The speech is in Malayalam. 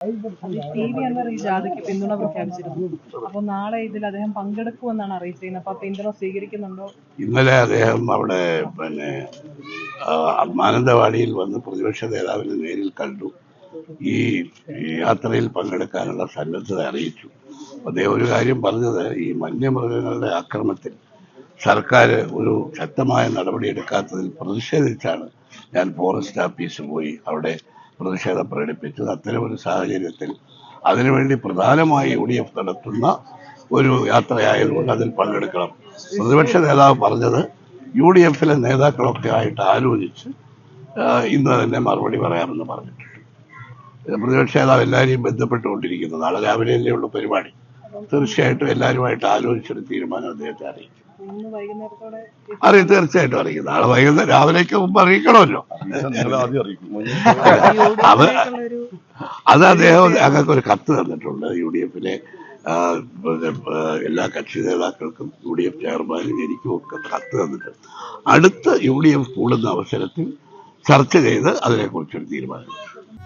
ടി വി അൻവർ ഈ ജാഥയ്ക്ക് പിന്തുണ പ്രഖ്യാപിച്ചിരുന്നു. അപ്പോൾ നാളെ ഇതിൽ അദ്ദേഹം പങ്കെടുക്കുമെന്നാണ് അറിയിച്ചിരുന്നത് അപ്പോൾ പിന്തുണ സ്വീകരിക്കുന്നുണ്ടോ? ഇന്നലെ അദ്ദേഹം അവിടെ പിന്നെ മാനന്തവാടിയിൽ വന്ന് പ്രതിപക്ഷ നേതാവിനെ നേരിൽ കണ്ടു. ഈ യാത്രയിൽ പങ്കെടുക്കാനുള്ള സന്നദ്ധത അറിയിച്ചു. അദ്ദേഹം ഒരു കാര്യം പറഞ്ഞത് ഈ വന്യമൃഗങ്ങളുടെ ആക്രമത്തിൽ സർക്കാർ ഒരു ശക്തമായ നടപടി എടുക്കാത്തതിൽ പ്രതിഷേധിച്ചാണ് ഞാൻ ഫോറസ്റ്റ് ഓഫീസിൽ പോയി അവിടെ പ്രതിഷേധം പ്രകടിപ്പിച്ചത് അത്തരം ഒരു സാഹചര്യത്തിൽ അതിനുവേണ്ടി പ്രധാനമായി യു ഡി എഫ് നടത്തുന്ന ഒരു യാത്രയായതുകൊണ്ട് അതിൽ പങ്കെടുക്കണം. പ്രതിപക്ഷ നേതാവ് പറഞ്ഞത് യു ഡി എഫിലെ നേതാക്കളൊക്കെ ആയിട്ട് ആലോചിച്ച് ഇന്ന് തന്നെ മറുപടി പറയാമെന്ന് പറഞ്ഞിട്ടുണ്ട്. പ്രതിപക്ഷ നേതാവ് എല്ലാവരെയും ബന്ധപ്പെട്ടുകൊണ്ടിരിക്കുന്നു. നാളെ രാവിലെയല്ലേ ഉള്ളൂ പരിപാടി. തീർച്ചയായിട്ടും എല്ലാവരുമായിട്ട് ആലോചിച്ചൊരു തീരുമാനം അദ്ദേഹത്തെ അറിയിക്കും. ഇന്ന് വൈകുന്നേരത്തോടെ അറിയും തീർച്ചയായിട്ടും അറിയിക്കും നാളെ വൈകുന്നേരം രാവിലേക്ക് മുമ്പ് അറിയിക്കണമല്ലോ. അത് അത് അദ്ദേഹം ഞങ്ങൾക്ക് ഒരു കത്ത് തന്നിട്ടുണ്ട്. യു ഡി എഫിലെ എല്ലാ കക്ഷി നേതാക്കൾക്കും യു ഡി എഫ് ചെയർമാനും എനിക്കും ഒക്കെ കത്ത് തന്നിട്ടുണ്ട്. അടുത്ത യു ഡി എഫ് കൂടുന്ന അവസരത്തിൽ ചർച്ച ചെയ്ത് അതിനെക്കുറിച്ചൊരു തീരുമാനം